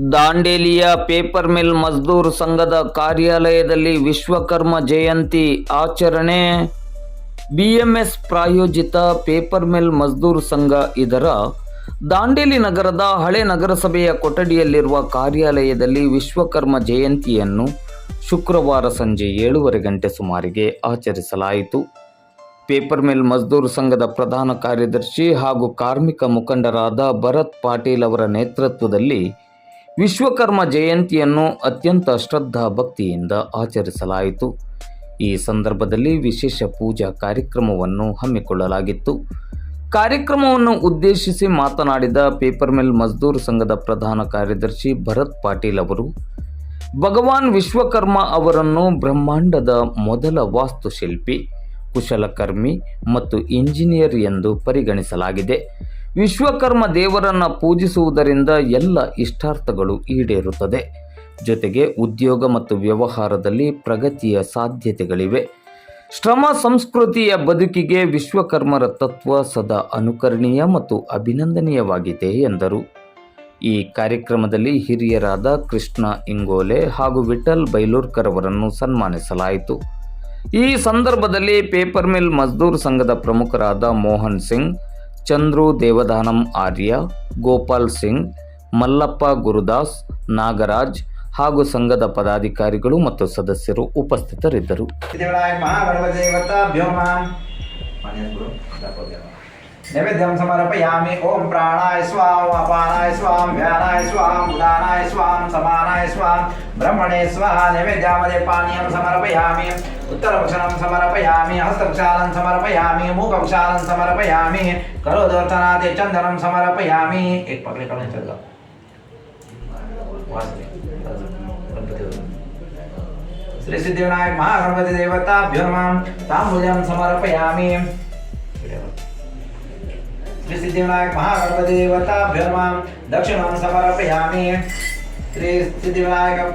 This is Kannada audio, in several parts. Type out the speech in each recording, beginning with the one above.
ದಾಂಡೇಲಿಯ ಪೇಪರ್ ಮಿಲ್ ಮಜ್ದೂರ್ ಸಂಘದ ಕಾರ್ಯಾಲಯದಲ್ಲಿ ವಿಶ್ವಕರ್ಮ ಜಯಂತಿ ಆಚರಣೆ. ಬಿಎಂಎಸ್ ಪ್ರಾಯೋಜಿತ ಪೇಪರ್ ಮಿಲ್ ಮಜ್ದೂರ್ ಸಂಘ ಇದರ ದಾಂಡೇಲಿ ನಗರದ ಹಳೆ ನಗರಸಭೆಯ ಕೊಠಡಿಯಲ್ಲಿರುವ ಕಾರ್ಯಾಲಯದಲ್ಲಿ ವಿಶ್ವಕರ್ಮ ಜಯಂತಿಯನ್ನು ಶುಕ್ರವಾರ ಸಂಜೆ ಏಳುವರೆ ಗಂಟೆ ಸುಮಾರಿಗೆ ಆಚರಿಸಲಾಯಿತು. ಪೇಪರ್ ಮಿಲ್ ಮಜ್ದೂರ್ ಸಂಘದ ಪ್ರಧಾನ ಕಾರ್ಯದರ್ಶಿ ಹಾಗೂ ಕಾರ್ಮಿಕ ಮುಖಂಡರಾದ ಭರತ್ ಪಾಟೀಲ್ ಅವರ ನೇತೃತ್ವದಲ್ಲಿ ವಿಶ್ವಕರ್ಮ ಜಯಂತಿಯನ್ನು ಅತ್ಯಂತ ಶ್ರದ್ಧಾ ಭಕ್ತಿಯಿಂದ ಆಚರಿಸಲಾಯಿತು. ಈ ಸಂದರ್ಭದಲ್ಲಿ ವಿಶೇಷ ಪೂಜಾ ಕಾರ್ಯಕ್ರಮವನ್ನು ಹಮ್ಮಿಕೊಳ್ಳಲಾಗಿತ್ತು. ಕಾರ್ಯಕ್ರಮವನ್ನು ಉದ್ದೇಶಿಸಿ ಮಾತನಾಡಿದ ಪೇಪರ್ ಮಿಲ್ ಮಜ್ದೂರ್ ಸಂಘದ ಪ್ರಧಾನ ಕಾರ್ಯದರ್ಶಿ ಭರತ್ ಪಾಟೀಲ್ ಅವರು, ಭಗವಾನ್ ವಿಶ್ವಕರ್ಮ ಅವರನ್ನು ಬ್ರಹ್ಮಾಂಡದ ಮೊದಲ ವಾಸ್ತುಶಿಲ್ಪಿ, ಕುಶಲಕರ್ಮಿ ಮತ್ತು ಇಂಜಿನಿಯರ್ ಎಂದು ಪರಿಗಣಿಸಲಾಗಿದೆ. ವಿಶ್ವಕರ್ಮ ದೇವರನ್ನು ಪೂಜಿಸುವುದರಿಂದ ಎಲ್ಲ ಇಷ್ಟಾರ್ಥಗಳು ಈಡೇರುತ್ತದೆ. ಜೊತೆಗೆ ಉದ್ಯೋಗ ಮತ್ತು ವ್ಯವಹಾರದಲ್ಲಿ ಪ್ರಗತಿಯ ಸಾಧ್ಯತೆಗಳಿವೆ. ಶ್ರಮ ಸಂಸ್ಕೃತಿಯ ಬದುಕಿಗೆ ವಿಶ್ವಕರ್ಮರ ತತ್ವ ಸದಾ ಅನುಕರಣೀಯ ಮತ್ತು ಅಭಿನಂದನೀಯವಾಗಿದೆ, ಎಂದರು. ಈ ಕಾರ್ಯಕ್ರಮದಲ್ಲಿ ಹಿರಿಯರಾದ ಕೃಷ್ಣ ಇಂಗೋಲೆ ಹಾಗೂ ವಿಠಲ್ ಬೈಲೂರ್ಕರ್ ಅವರನ್ನು ಸನ್ಮಾನಿಸಲಾಯಿತು. ಈ ಸಂದರ್ಭದಲ್ಲಿ ಪೇಪರ್ ಮಿಲ್ ಮಜ್ದೂರ್ ಸಂಘದ ಪ್ರಮುಖರಾದ ಮೋಹನ್ ಸಿಂಗ್ ಚಂದ್ರು ದೇವದಾನಂ ಆರ್ಯ ಗೋಪಾಲ್ ಸಿಂಗ್ ಮಲ್ಲಪ್ಪ ಗುರುದಾಸ್ ನಾಗರಾಜ್ ಹಾಗೂ ಸಂಘದ ಪದಾಧಿಕಾರಿಗಳು ಮತ್ತು ಸದಸ್ಯರು ಉಪಸ್ಥಿತರಿದ್ದರು. सिद्धिविनायक महागणपति देवताभ्यो नमः नैवेद्यं समर्पयामि। ॐ प्राणाय स्वां, अपानाय स्वां, व्यानाय स्वां, उदानाय स्वां, समानाय स्वां। ब्रह्मणे स्वाहा, नैवेद्यामध्ये पानीयं समर्पयामि। उत्तरभक्षणं समर्पयामि हस्तक्षालं समर्पयामि मुखक्षालं समर्पयामि, करोदर्शनादि चन्दनं समर्पयामि। एक पगले करून चल जाओ श्री सिद्धिविनायक महागणपती देवताभ्यो तांबूलं समर्पयामि। त्रिसिद्धिविनायक महागणपतिदेवताभ्यो माँ दक्षिणां समर्पयामि। त्रिसिद्धिविनायकं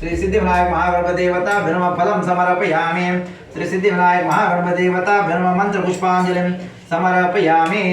श्रीसिद्धिविनायक महागणपतिदेवताभ्यो नमः फलं समर्पयामि। श्रीसिद्धिविनायक महागणपतिदेवताभ्यो नमः मन्त्रपुष्पाञ्जलिं समर्पयामि।